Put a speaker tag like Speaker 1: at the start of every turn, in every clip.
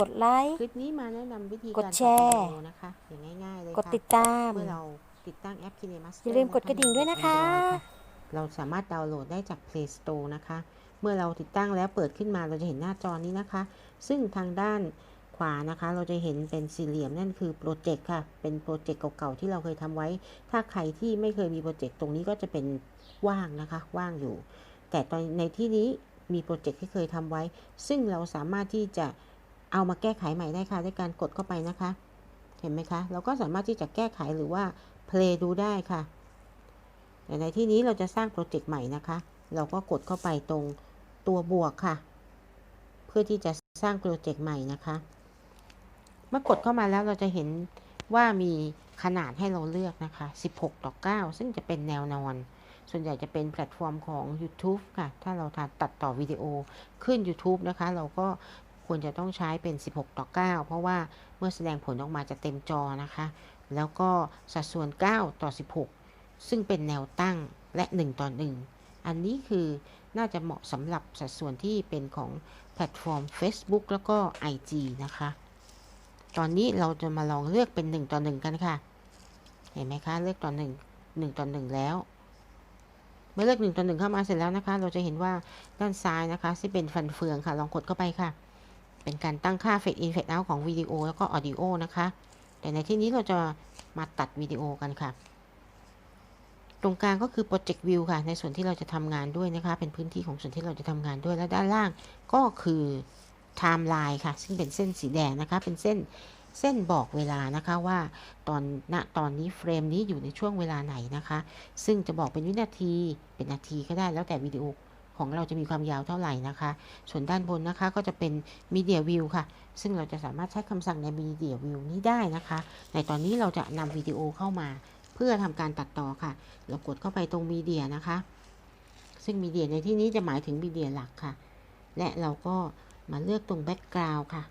Speaker 1: กดไลค์
Speaker 2: คลิปนี้มาแนะนำวิธี
Speaker 1: กด
Speaker 2: การ
Speaker 1: แชร์
Speaker 2: ตัดวิดีโอนะคะอย่างง่ายๆเลย
Speaker 1: กด
Speaker 2: ค่ะ
Speaker 1: ติดตาม
Speaker 2: เมื่อเราติดตั้งแอป KineMaster
Speaker 1: อย่าลืมกดกระดิ่งด้วยนะคะ
Speaker 2: เราสามารถดาวน์โหลดได้จาก Play Store นะคะ เมื่อเราติดตั้งแล้วเปิดขึ้นมาเราจะเห็นหน้าจอนี้นะคะ ซึ่งทางด้านขวานะคะ เราจะเห็นเป็นสี่เหลี่ยมนั่นคือโปรเจกต์ค่ะ เป็นโปรเจกต์เก่าๆที่เราเคยทำไว้ ถ้าใครที่ไม่เคยมีโปรเจกต์ตรงนี้ก็จะเป็นว่างนะคะ ว่างอยู่ แต่ตอนในที่นี้มีโปรเจกต์ที่เคยทำไว้ ซึ่งเราสามารถที่จะ เอามาแก้ไขใหม่ได้ค่ะด้วยการกดเข้าไปนะคะ เห็นไหมคะ เราก็สามารถที่จะแก้ไขหรือว่า play ดูได้ค่ะแต่ในที่นี้เราจะสร้างโปรเจกต์ใหม่นะคะ เราก็กดเข้าไปตรงตัวบวกค่ะ เพื่อที่จะสร้างโปรเจกต์ใหม่นะคะ เมื่อกดเข้ามาแล้วเราจะเห็นว่ามีขนาดให้เราเลือกนะคะ 16 ต่อ 9 ซึ่งจะเป็นแนวนอน ส่วนใหญ่จะเป็นแพลตฟอร์มของ YouTube ค่ะ ถ้าเราตัดต่อวิดีโอขึ้น YouTube นะคะ เราก็ ควรจะต้องใช้เป็น 16 ต่อ 9 เพราะว่าเมื่อแสดงผลออกมาจะเต็มจอนะคะ แล้วก็สัดส่วน 9 ต่อ 16 ซึ่งเป็นแนวตั้งและ 1 ต่อ 1 อันนี้คือน่าจะเหมาะสำหรับสัดส่วนที่เป็นของแพลตฟอร์ม Facebook แล้วก็ IG นะคะ ตอนนี้เราจะมาลองเลือกเป็น 1 ต่อ 1 กันค่ะ เห็นไหมคะ เลือกต่อ 1 1 ต่อ 1 แล้วเมื่อเลือก1ต่อ1เข้ามาเสร็จแล้วนะคะ เราจะเห็นว่าด้านซ้ายนะคะที่เป็นฟันเฟืองค่ะ ลองกดเข้าไปค่ะ เป็นการตั้งค่า Fade In Fade Out ของวิดีโอแล้วก็ Audio นะคะ แต่ในที่นี้เราจะมาตัดวิดีโอกันค่ะ ตรงกลางก็คือ Project View ค่ะ ในส่วนที่เราจะทำงานด้วยนะคะ เป็นพื้นที่ของส่วนที่เราจะทำงานด้วย และด้านล่างก็คือ Timeline ค่ะ ซึ่งเป็นเส้นสีแดงนะคะ เป็นเส้นเส้นบอกเวลานะคะว่าตอนณตอนนี้เฟรมนี้อยู่ในช่วงเวลาไหนนะคะ ซึ่งจะบอกเป็นวินาทีเป็นนาทีก็ได้แล้วแต่วิดีโอ ของเราจะมีความยาวเท่าไหร่นะคะ ส่วนด้านบนนะคะก็จะเป็น Media View ค่ะ ซึ่งเราจะสามารถใช้คำสั่งใน Media View นี้ได้นะคะ ในตอนนี้เราจะนำวิดีโอเข้ามา เพื่อทำการตัดต่อค่ะ เรากดเข้าไปตรง Media นะคะ ซึ่ง Media ในที่นี้จะหมายถึง Media หลักค่ะ และเราก็มาเลือกตรง Background ค่ะ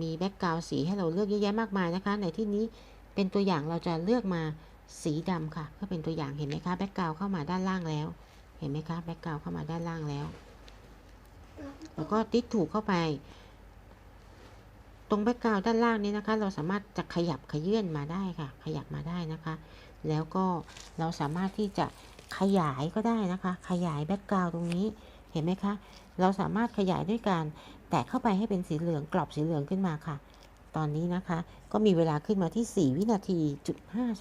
Speaker 2: มีแบ็กกราวสีให้เราเลือกเยอะแยะมากมายนะคะ ในที่นี้เป็นตัวอย่างเราจะเลือกมาสีดำค่ะก็เป็นตัวอย่างเห็นไหมคะแบ็กกราวเข้ามาด้านล่างแล้ว ห็นไหมคะแบ็กกราวเข้ามาด้านล่างแล้ว แล้วก็ติ๊กถูกเข้าไป ตรงแบ็กกราวด้านล่างนี้นะคะ เราสามารถจะขยับขยื่นมาได้ค่ะ ขยับมาได้นะคะ แล้วก็เราสามารถที่จะขยายก็ได้นะคะ ขยายแบ็กกราวตรงนี้เห็นไหมคะ เราสามารถขยายด้วยการแตะเข้าไปให้เป็นสีเหลืองกรอบสีเหลืองขึ้นมาค่ะ ตอนนี้นะคะ ก็มีเวลาขึ้นมาที่ 4 วินาทีจุด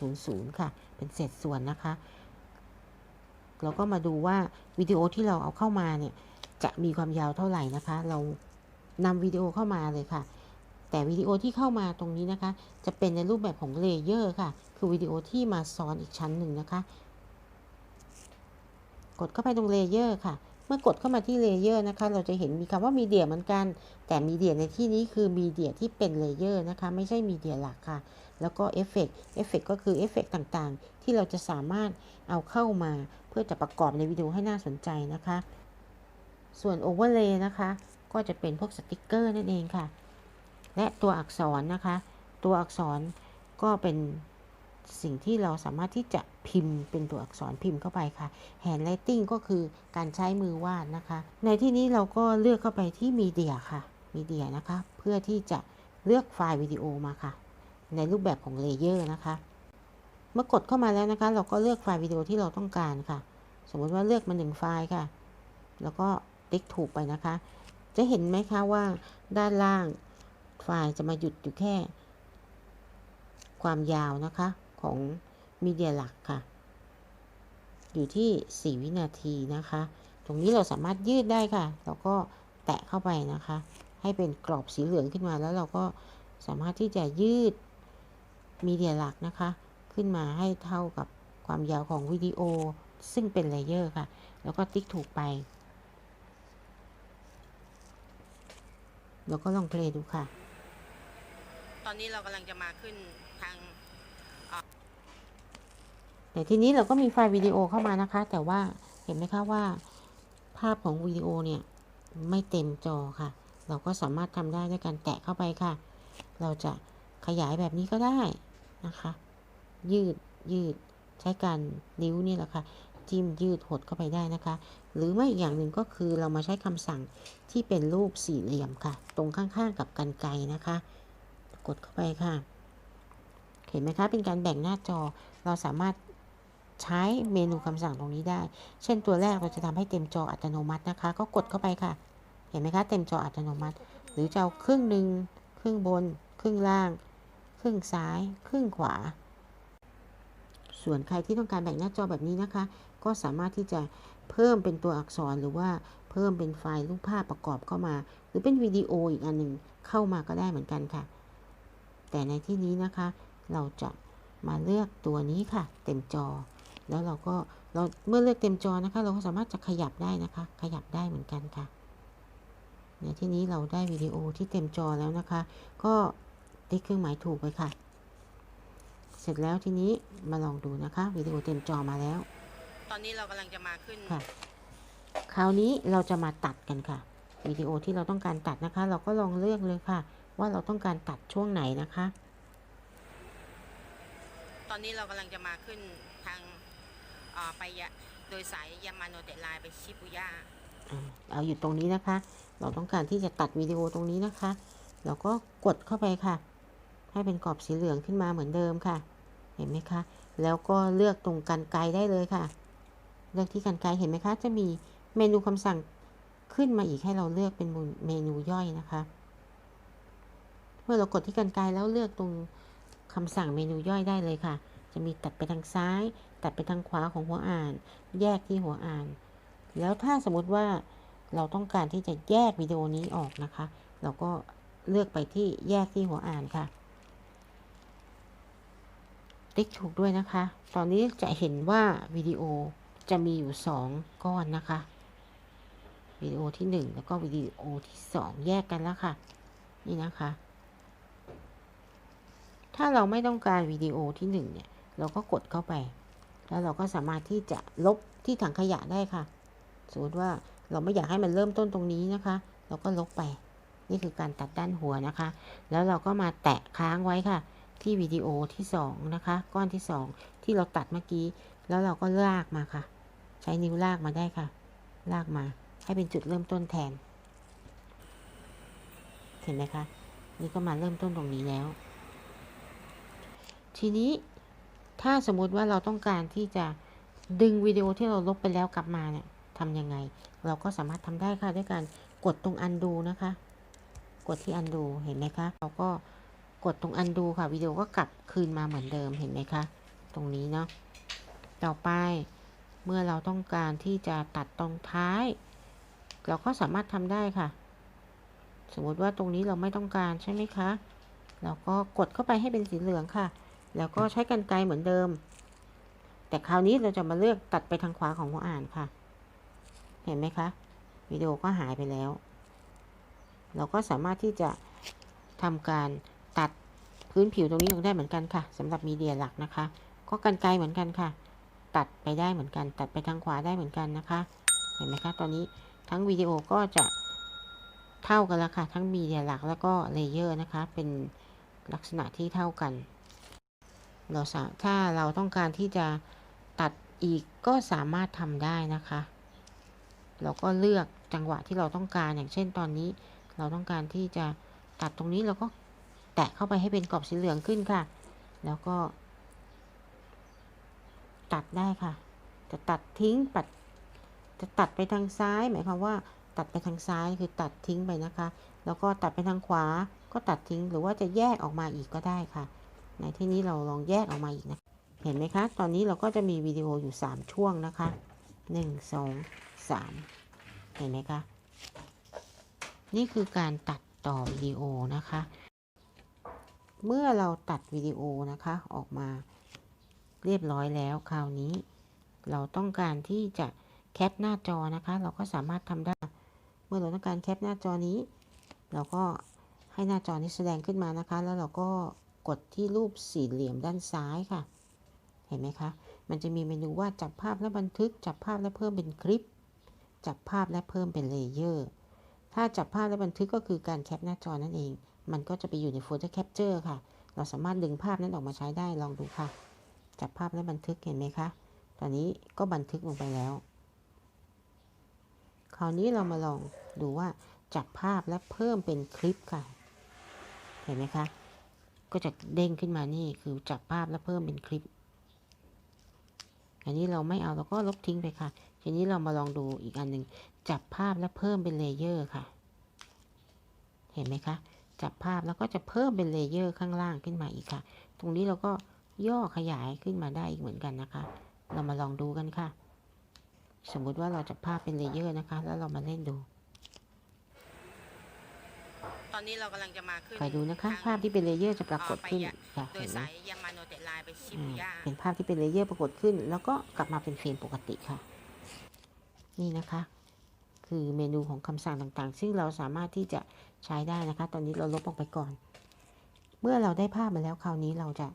Speaker 2: 500 ค่ะ เป็นเศษส่วนนะคะ เราก็มาดูว่าวิดีโอที่เราเอาเข้ามาเนี่ยจะมีความยาวเท่าไหร่นะคะ เรานำวิดีโอเข้ามาเลยค่ะ แต่วิดีโอที่เข้ามาตรงนี้นะคะ จะเป็นในรูปแบบของเลเยอร์ค่ะ คือวิดีโอที่มาซ้อนอีกชั้นหนึ่งนะคะ กดเข้าไปตรงเลเยอร์ค่ะ เมื่อกดเข้ามาที่เลเยอร์นะคะ เราจะเห็นมีคำว่ามีเดียเหมือนกัน แต่มีเดียในที่นี้คือมีเดียที่เป็นเลเยอร์นะคะ ไม่ใช่มีเดียหลักค่ะ แล้วก็เอฟเฟกเอฟเฟกก็คือเอฟเฟกต่างๆ ที่เราจะสามารถเอาเข้ามา เพื่อจะประกอบในวิดีโอให้น่าสนใจนะคะ ส่วนโอเวอร์เลย์นะคะ ก็จะเป็นพวกสติกเกอร์นั่นเองค่ะ และตัวอักษรนะคะ ตัวอักษรก็เป็นสิ่งที่เราสามารถที่จะพิมพ์เป็นตัวอักษรพิมพ์เข้าไปค่ะ handwriting ก็คือการใช้มือวาดนะคะ ในที่นี้เราก็เลือกเข้าไปที่มีเดียค่ะมีเดียนะคะ เพื่อที่จะเลือกไฟล์วิดีโอมาค่ะ ในรูปแบบของเลเยอร์นะคะ เมื่อกดเข้ามาแล้วนะคะ เราก็เลือกไฟล์วิดีโอที่เราต้องการค่ะ สมมติว่าเลือกมาหนึ่งไฟล์ค่ะ แล้วก็ติ๊กถูกไปนะคะ จะเห็นไหมคะว่าด้านล่างไฟล์จะมาหยุดอยู่แค่ ความยาวนะคะของมีเดียหลักค่ะ อยู่ที่ 4 วินาทีนะคะ ตรงนี้เราสามารถยืดได้ค่ะเราก็แตะเข้าไปนะคะ ให้เป็นกรอบสีเหลืองขึ้นมาแล้วเราก็สามารถที่จะยืด มีเดียหลักนะคะ ขึ้นมาให้เท่ากับความยาวของวิดีโอ ซึ่งเป็นเลเยอร์ค่ะ แล้วก็ติ๊กถูกไป แล้วก็ลองเพลย์ดูค่ะ
Speaker 3: ตอนนี้เรากำลังจะมาขึ้นทาง
Speaker 2: แต่ทีนี้เราก็มีไฟล์วิดีโอเข้ามานะคะ แต่ว่าเห็นไหมคะว่า ภาพของวิดีโอเนี่ยไม่เต็มจอค่ะ เราก็สามารถทำได้ด้วยการแตะเข้าไปค่ะ เราจะขยายแบบนี้ก็ได้ นะคะ ยืดยืดใช้การนิ้วนี่แหละค่ะจิ้มยืดหดเข้าไปได้นะคะ หรือไม่อีกอย่างหนึ่งก็คือเรามาใช้คำสั่งที่เป็นรูปสี่เหลี่ยมค่ะ ตรงข้างๆกับกันไกรนะคะ กดเข้าไปค่ะ เห็นไหมคะเป็นการแบ่งหน้าจอเราสามารถใช้เมนูคำสั่งตรงนี้ได้ เช่นตัวแรกเราจะทำให้เต็มจออัตโนมัตินะคะ ก็กดเข้าไปค่ะ เห็นไหมคะ เต็มจออัตโนมัติ หรือจะเอาครึ่งหนึ่งครึ่งบน ครึ่งล่าง รึ่งซ้าย ครึ่งขวา ส่วนใครที่ต้องการแบ่งหน้าจอแบบนี้นะคะ ก็สามารถที่จะเพิ่มเป็นตัวอักษรหรือว่าเพิ่มเป็นไฟล์รูปภาพประกอบเข้ามา หรือเป็นวิดีโออีกอันหนึ่งเข้ามาก็ได้เหมือนกันค่ะ แต่ในที่นี้นะคะ เราจะมาเลือกตัวนี้ค่ะ เต็มจอ แล้วเราก็เราเมื่อเลือกเต็มจอนะคะ เราก็สามารถจะขยับได้นะคะ ขยับได้เหมือนกันค่ะในที่นี้เราได้วิดีโอที่เต็มจอแล้วนะคะ ก็ ติ๊กเครื่องหมายถูกไปค่ะ เสร็จแล้วทีนี้มาลองดูนะคะวิดีโอเต็มจอมาแล้ว
Speaker 3: ตอนนี้เรากำลังจะมาขึ้น
Speaker 2: ค่ะ คราวนี้เราจะมาตัดกันค่ะวิดีโอที่เราต้องการตัดนะคะ เราก็ลองเลือกเลยค่ะ ว่าเราต้องการตัดช่วงไหนนะคะ
Speaker 3: ตอนนี้เรากำลังจะมาขึ้นทางเอ่อไปยะโดยสายยามาโนเตะไลน์ไปชิบุย่า
Speaker 2: อ่าเอาอยู่ตรงนี้นะคะ เราต้องการที่จะตัดวิดีโอตรงนี้นะคะ เราก็กดเข้าไปค่ะ ให้เป็นกรอบสีเหลืองขึ้นมาเหมือนเดิมค่ะ เห็นไหมคะ แล้วก็เลือกตรงกันไกลได้เลยค่ะ เลือกที่กันไกลเห็นไหมคะ จะมีเมนูคำสั่งขึ้นมาอีกให้เราเลือกเป็นเมนูย่อยนะคะ เมื่อเรากดที่กันไกลแล้วเลือกตรงคำสั่งเมนูย่อยได้เลยค่ะ จะมีตัดไปทางซ้าย ตัดไปทางขวาของหัวอ่าน แยกที่หัวอ่าน แล้วถ้าสมมติว่าเราต้องการที่จะแยกวิดีโอนี้ออกนะคะ เราก็เลือกไปที่แยกที่หัวอ่านค่ะ ติ๊กถูกด้วยนะคะ ตอนนี้จะเห็นว่าวิดีโอจะมีอยู่ 2 ก้อนนะคะ วิดีโอที่ 1 แล้วก็วิดีโอที่ 2 แยกกันแล้วค่ะ นี่นะคะ ถ้าเราไม่ต้องการวิดีโอที่ 1 เนี่ย เราก็กดเข้าไป แล้วเราก็สามารถที่จะลบที่ถังขยะได้ค่ะสมมติว่าเราไม่อยากให้มันเริ่มต้นตรงนี้นะคะ เราก็ลบไป นี่คือการตัดด้านหัวนะคะ แล้วเราก็มาแตะค้างไว้ค่ะ ที่วิดีโอที่2นะคะ ก้อนที่ 2 ที่เราตัดเมื่อกี้ แล้วเราก็ลากมาค่ะ ใช้นิ้วลากมาได้ค่ะ ลากมาให้เป็นจุดเริ่มต้นแทน เห็นไหมคะ นี่ก็มาเริ่มต้นตรงนี้แล้ว ทีนี้ถ้าสมมุติว่าเราต้องการที่จะดึงวิดีโอที่เราลบไปแล้วกลับมาเนี่ยทำยังไง เราก็สามารถทำได้ค่ะด้วยการกดตรง undo นะคะ กดที่ undo เห็นไหมคะ เราก็ กดตรง undo ค่ะวิดีโอก็กลับคืนมาเหมือนเดิมเห็นไหมคะ ตรงนี้เนาะต่อไปเมื่อเราต้องการที่จะตัดตรงท้าย เราก็สามารถทำได้ค่ะ สมมติว่าตรงนี้เราไม่ต้องการใช่ไหมคะเราก็กดเข้าไปให้เป็นสีเหลืองค่ะ แล้วก็ใช้กรรไกรเหมือนเดิม แต่คราวนี้เราจะมาเลือกตัดไปทางขวาของหัวอ่านค่ะ เห็นไหมคะวิดีโอก็หายไปแล้ว เราก็สามารถที่จะทำการ พื้นผิวตรงนี้ลงได้เหมือนกันค่ะสำหรับมีเดียหลักนะคะ ก็กรรไกรเหมือนกันค่ะ ตัดไปได้เหมือนกัน ตัดไปทางขวาได้เหมือนกันนะคะ เห็นไหมคะ ตอนนี้ทั้งวิดีโอก็จะเท่ากันแล้วค่ะ ทั้งมีเดียหลักแล้วก็เลเยอร์นะคะ เป็นลักษณะที่เท่ากัน เราสาถ้าเราต้องการที่จะตัดอีกก็สามารถทำได้นะคะ เราก็เลือกจังหวะที่เราต้องการอย่างเช่นตอนนี้ เราต้องการที่จะตัดตรงนี้เราก็ แตะเข้าไปให้เป็นกรอบสีเหลืองขึ้นค่ะ แล้วก็ ตัดได้ค่ะ จะตัดทิ้งปัด จะตัดไปทางซ้าย หมายความว่า ตัดไปทางซ้ายคือตัดทิ้งไปนะคะ แล้วก็ตัดไปทางขวา ก็ตัดทิ้ง หรือว่าจะแยกออกมาอีกก็ได้ค่ะ ในที่นี้เราลองแยกออกมาอีกนะ เห็นไหมคะ ตอนนี้เราก็จะมีวิดีโออยู่ 3 ช่วงนะคะ 1 2 3 เห็นไหมคะ นี่คือการตัดต่อวิดีโอนะคะ เมื่อเราตัดวิดีโอนะคะออกมาเรียบร้อยแล้วคราวนี้ เราต้องการที่จะแคปหน้าจอนะคะ เราก็สามารถทำได้ เมื่อเราต้องการแคปหน้าจอนี้ เราก็ให้หน้าจอนี้แสดงขึ้นมานะคะ แล้วเราก็กดที่รูปสี่เหลี่ยมด้านซ้ายค่ะ เห็นไหมคะ มันจะมีเมนูว่าจับภาพและบันทึก จับภาพและเพิ่มเป็นคลิป จับภาพและเพิ่มเป็นเลเยอร์ ถ้าจับภาพและบันทึกก็คือการแคปหน้าจอนั่นเอง มันก็จะไปอยู่ในโฟลเดอร์แคปเจอร์ค่ะ เราสามารถดึงภาพนั้นออกมาใช้ได้ลองดูค่ะ จับภาพและบันทึกเห็นไหมคะ ตอนนี้ก็บันทึกลงไปแล้ว คราวนี้เรามาลองดูว่าจับภาพและเพิ่มเป็นคลิปค่ะ เห็นไหมคะ ก็จะเด้งขึ้นมานี่คือจับภาพและเพิ่มเป็นคลิป อันนี้เราไม่เอาเราก็ลบทิ้งไปค่ะ ทีนี้เรามาลองดูอีกอันหนึ่งจับภาพและเพิ่มเป็นเลเยอร์ค่ะ เห็นไหมคะ จับภาพแล้วก็จะเพิ่มเป็นเลเยอร์ข้างล่างขึ้นมาอีกค่ะ ตรงนี้เราก็ย่อขยายขึ้นมาได้อีกเหมือนกันนะคะ เรามาลองดูกันค่ะ สมมุติว่าเราจับภาพเป็นเลเยอร์นะคะ แล้วเรามาเล่นดู
Speaker 3: ตอนนี้เรากำลังจะมาขึ้น
Speaker 2: คอยดูนะคะ
Speaker 3: ทง
Speaker 2: ภาพที่เป็นเลเยอร์จะปรากฏขึ้นค่ะ
Speaker 3: โด
Speaker 2: เห็
Speaker 3: ย
Speaker 2: นไหม
Speaker 3: สายยามาโนเตไลน์ไปชิ
Speaker 2: อื
Speaker 3: บู
Speaker 2: ม
Speaker 3: ย่า
Speaker 2: เป็นภาพที่เป็นเลเยอร์ปรากฏขึ้น แล้วก็กลับมาเป็นเฟรมปกติค่ะ นี่นะคะ คือเมนูของคำสั่งต่างๆ ซึ่งเราสามารถที่จะ ใช้ได้นะคะ ตอนนี้เราลบออกไปก่อน เมื่อเราได้ภาพมาแล้วคราวนี้เราจะ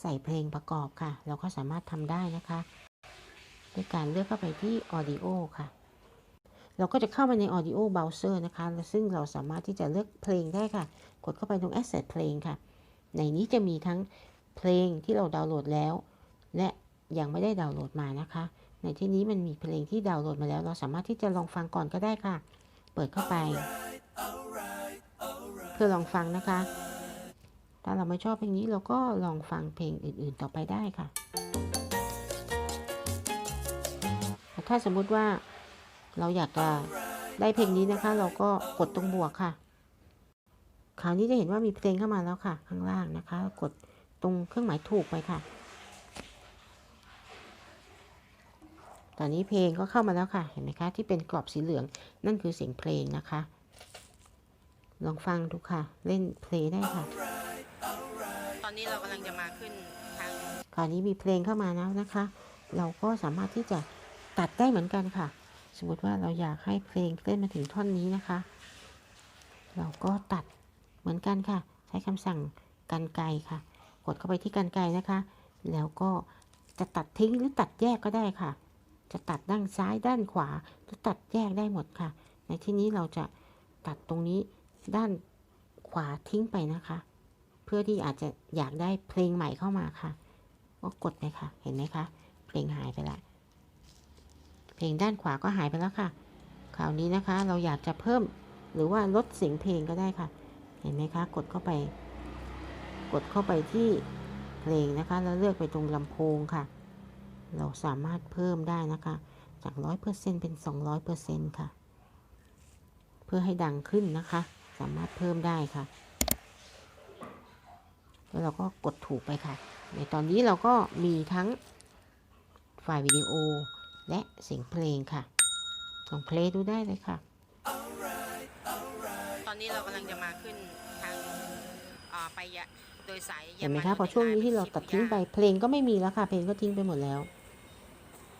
Speaker 2: ใส่เพลงประกอบค่ะ เราก็สามารถทำได้นะคะด้วยการเลือกเข้าไปที่ Audio ค่ะ เราก็จะเข้ามาใน Audio Browser นะคะและซึ่งเราสามารถที่จะเลือกเพลงได้ค่ะ กดเข้าไปตรง Asset เพลงค่ะ ในนี้จะมีทั้งเพลงที่เราดาวน์โหลดแล้ว และยังไม่ได้ดาวน์โหลดมานะคะ ในที่นี้มันมีเพลงที่ดาวน์โหลดมาแล้ว เราสามารถที่จะลองฟังก่อนก็ได้ค่ะ เปิดเข้าไป เพื่อลองฟังนะคะ ถ้าเราไม่ชอบเพลงนี้เราก็ลองฟังเพลงอื่นๆต่อไปได้ค่ะ ถ้าสมมุติว่าเราอยากจะได้เพลงนี้นะคะ เราก็กดตรงบวกค่ะ คราวนี้จะเห็นว่ามีเพลงเข้ามาแล้วค่ะ ข้างล่างนะคะ กดตรงเครื่องหมายถูกไปค่ะ ตอนนี้เพลงก็เข้ามาแล้วค่ะ เห็นไหมคะ ที่เป็นกรอบสีเหลืองนั่นคือเสียงเพลงนะคะ ลองฟังดูค่ะ เล่นเพลงได้ค่ะ
Speaker 3: ตอนนี้เรากำลังจะมาขึ้นทาง
Speaker 2: คราวนี้มีเพลงเข้ามาแล้วนะคะ เราก็สามารถที่จะตัดได้เหมือนกันค่ะ สมมติว่าเราอยากให้เพลงเล่นมาถึงท่อนนี้นะคะ เราก็ตัดเหมือนกันค่ะ ใช้คำสั่งกันไกค่ะ กดเข้าไปที่กันไกนะคะ แล้วก็จะตัดทิ้งหรือตัดแยกก็ได้ค่ะ จะตัดด้านซ้ายด้านขวาหรือตัดแยกได้หมดค่ะ ในที่นี้เราจะตัดตรงนี้ ด้านขวาทิ้งไปนะคะ เพื่อที่อาจจะอยากได้เพลงใหม่เข้ามาค่ะ ก็กดไปค่ะ เห็นไหมคะ เพลงหายไปละเพลงด้านขวาก็หายไปแล้วค่ะ คราวนี้นะคะ เราอยากจะเพิ่มหรือว่าลดเสียงเพลงก็ได้ค่ะ เห็นไหมคะ กดเข้าไป กดเข้าไปที่เพลงนะคะ แล้วเลือกไปตรงลำโพงค่ะ เราสามารถเพิ่มได้นะคะ จากร้อยเปอร์เซ็นเป็นสองร้อยเปอร์เซ็นค่ะ เพื่อให้ดังขึ้นนะคะ สามารถเพิ่มได้ค่ะ แล้วเราก็กดถูกไปค่ะ ในตอนนี้เราก็มีทั้งไฟล์วิดีโอและเสียงเพลงค่ะลองเพลงดูได้เลยค่ะ
Speaker 3: ตอนนี้เรากำลังจะมาขึ้นทางอ่าไปยะโดยสาย
Speaker 2: เห็นไหม
Speaker 3: ยาา
Speaker 2: คะ
Speaker 3: โน
Speaker 2: พอช่วงนี้ที่เรา
Speaker 3: ชิ
Speaker 2: ตัด
Speaker 3: บู
Speaker 2: ทิ้ง
Speaker 3: ย่า
Speaker 2: ไปเพลงก็ไม่มีแล้วค่ะ เพลงก็ทิ้งไปหมดแล้ว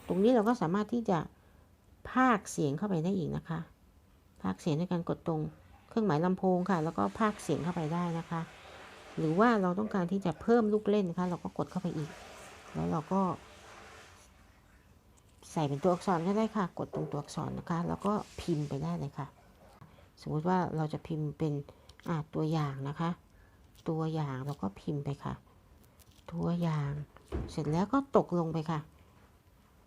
Speaker 2: ตรงนี้เราก็สามารถที่จะพากย์เสียงเข้าไปได้อีกนะคะ พากย์เสียงด้วยการกดตรง เครื่องหมายลำโพงค่ะ แล้วก็พากย์เสียงเข้าไปได้นะคะ หรือว่าเราต้องการที่จะเพิ่มลูกเล่นนะคะเราก็กดเข้าไปอีก แล้วเราก็ ใส่เป็นตัวอักษรก็ได้ค่ะ กดตรงตัวอักษรนะคะ แล้วก็พิมพ์ไปได้เลยค่ะ สมมุติว่าเราจะพิมพ์เป็นอ่าตัวอย่างนะคะ ตัวอย่างเราก็พิมพ์ไปค่ะ ตัวอย่างเสร็จแล้วก็ตกลงไปค่ะ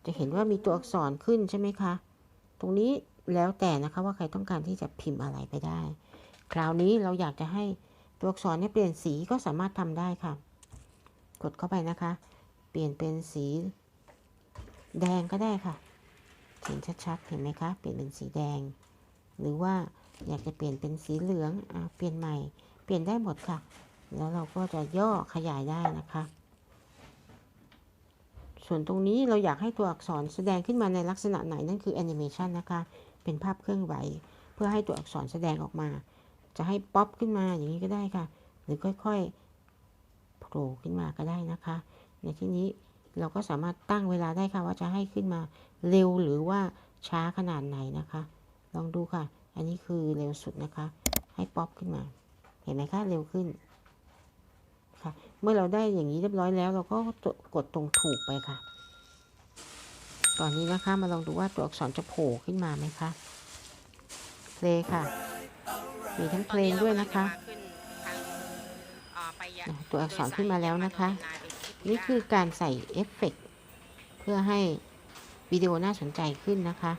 Speaker 2: จะเห็นว่ามีตัวอักษรขึ้นใช่ไหมคะ ตรงนี้ แล้วแต่นะคะว่าใครต้องการที่จะพิมพ์อะไรไปได้ คราวนี้เราอยากจะให้ตัวอักษรเนี่ยเปลี่ยนสีก็สามารถทำได้ค่ะ กดเข้าไปนะคะ เปลี่ยนเป็นสี แดงก็ได้ค่ะ เห็นชัดๆ เห็นไหมคะ เปลี่ยนเป็นสีแดง หรือว่าอยากจะเปลี่ยนเป็นสีเหลืองอะเปลี่ยนใหม่ เปลี่ยนได้หมดค่ะ แล้วเราก็จะย่อขยายได้นะคะ ส่วนตรงนี้เราอยากให้ตัวอักษรแสดงขึ้นมาในลักษณะไหนนั่นคือแอนิเมชันนะคะ เป็นภาพเคลื่อนไหว เพื่อให้ตัวอักษรแสดงออกมา จะให้ป๊อปขึ้นมาอย่างนี้ก็ได้ค่ะ หรือค่อยๆโผล่ขึ้นมาก็ได้นะคะ ในที่นี้เราก็สามารถตั้งเวลาได้ค่ะว่าจะให้ขึ้นมาเร็วหรือว่าช้าขนาดไหนนะคะ ลองดูค่ะ อันนี้คือเร็วสุดนะคะ ให้ป๊อปขึ้นมา เห็นไหมคะเร็วขึ้นค่ะ เมื่อเราได้อย่างนี้เรียบร้อยแล้ว เราก็กดตรงถูกไปค่ะ ตอนนี้นะคะมาลองดูว่าตัวอักษรจะโผล่ขึ้นมาไหมคะเพลงค่ะ มีทั้งเพลงด้วยนะคะ
Speaker 3: ตั
Speaker 2: วอักษรขึ้นมาแล้วนะคะ
Speaker 3: นี่
Speaker 2: คือการใส่เอฟเฟกต์เพื่อให้วิดีโอน่าสนใจขึ้นนะคะ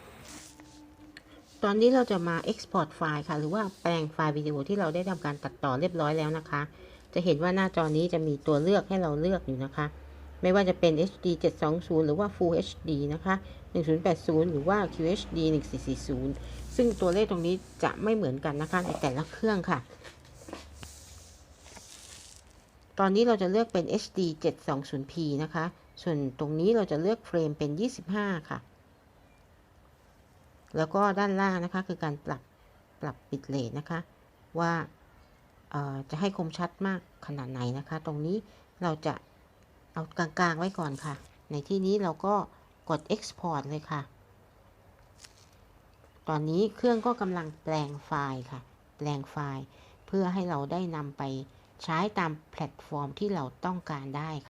Speaker 2: ตอนนี้เราจะมา export ไฟล์ค่ะ หรือว่าแปลงไฟล์วิดีโอที่เราได้ทำการตัดต่อเรียบร้อยแล้วนะคะ จะเห็นว่าหน้าจอนี้จะมีตัวเลือกให้เราเลือกอยู่นะคะ ไม่ว่าจะเป็น HD 720 หรือว่า Full HD นะคะ 1080 หรือว่า QHD 1440 ซึ่งตัวเลขตรงนี้จะไม่เหมือนกันนะคะในแต่ละเครื่องค่ะ ตอนนี้เราจะเลือกเป็น HD 720p นะคะ ส่วนตรงนี้เราจะเลือกเฟรมเป็น 25 ค่ะ แล้วก็ด้านล่างนะคะคือการปรับปรับบิตเรทนะคะ ว่าจะให้คมชัดมากขนาดไหนนะคะ ตรงนี้เราจะ เอากลางๆไว้ก่อนค่ะ ในที่นี้เราก็กด export เลยค่ะ ตอนนี้เครื่องก็กำลังแปลงไฟล์ค่ะ แปลงไฟล์ เพื่อให้เราได้นำไปใช้ตามแพลตฟอร์มที่เราต้องการได้ค่ะ